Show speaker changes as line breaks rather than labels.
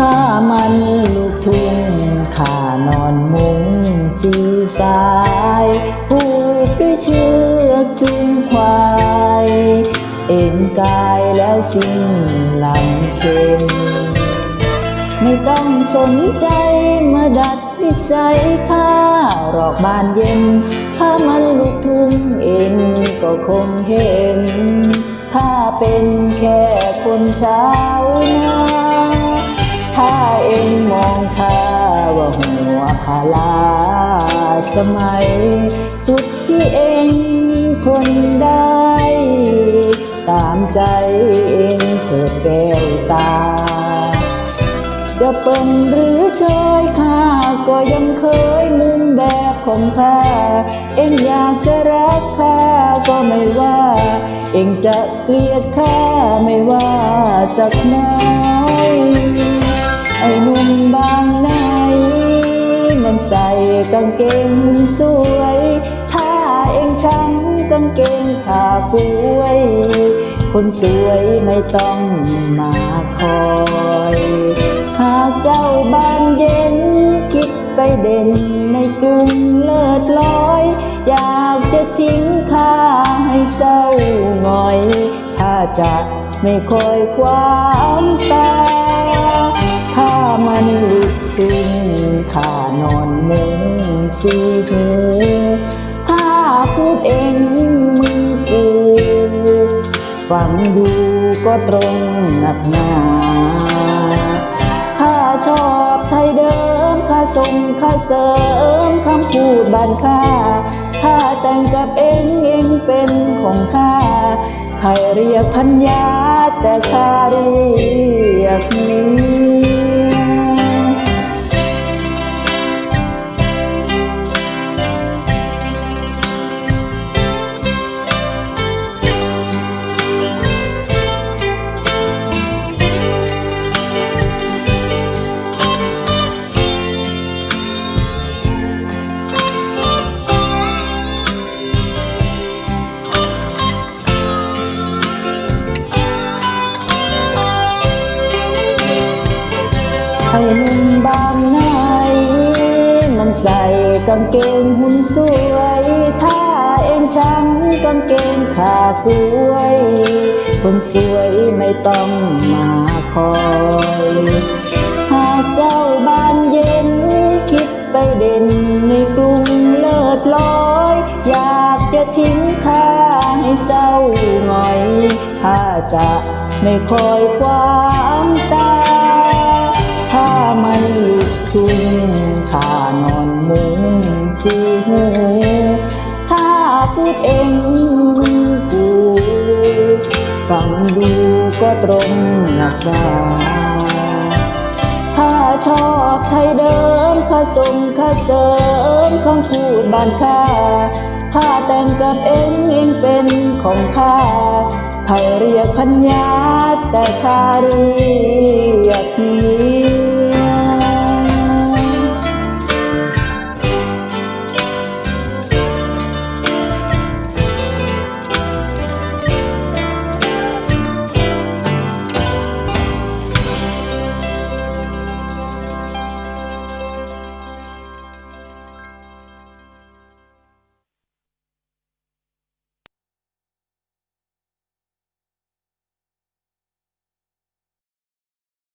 ข้ามันลูกทุ่งข้านอนมุงสีสายผูกด้วยเชือกจุงควาย เอ็นกายแล้วสิ้นลำเค็มไม่ต้องสนใจมาดัดนิสัยข้ารอกบานเย็น ถ้ามันลูกทุ่งเองก็คงเห็น ถ้าเป็นแค่คนเช้านา ถ้าเองมองข้าว่าหัวขาลาสมัย สุดที่เองทนได้ ตามใจเองเถิดแก้วตา จะเป็นหรือเชยข้าก็ยังเคยมุมแบบของข้า เอ็งอยากจะรักข้าก็ไม่ว่า เอ็งจะเกลียดข้าไม่ว่าสักน้อย ไอ้หนุ่มบางไหนมันใส่กางเกงสวย ถ้าเองช้ำกางเกงขาป่วย คนสวยไม่ต้องมาคอย หากเจ้าบานเย็น คิดไปเด่นในกรุงเลิศลอย อยากจะทิ้งข้าให้เศร้าหงอย ถ้าจะไม่คอยความตาามันลุกขึ้นข้านอนเมุงสีหูถ้าพูดเองมึงกูฟังดูก็ตรงหนักหนาข้าชอบไทยเดิมข้าส่งข้าเสริมคำพูดบ้านข้าข้าแต่งกับเองเองเป็นของข้าใครเรียกพัญญาแต่ข้าเรียกเให้หนุ่มบางไหนมันใส่กางเกงหุ่นสวย ถ้าเอ็งช้ำกางเกงขาป่วย คนสวยไม่ต้องมาคอย หากเจ้าบานเย็น คิดไปเด่นในกรุงเลิศลอย อยากจะทิ้งข้าให้เศร้าหงอย ถ้าจะไม่คอยความตา หูถ้าพูดเองมึงกูฟังดูก็ตรงหนักดาถ้าชอบไทยเดิมข้าส่งข้าเสริมคำพูดบานข้าข้าแต่งกับเองเองเป็นของข้าใครเรียกพัญญาแต่ข้าเรียก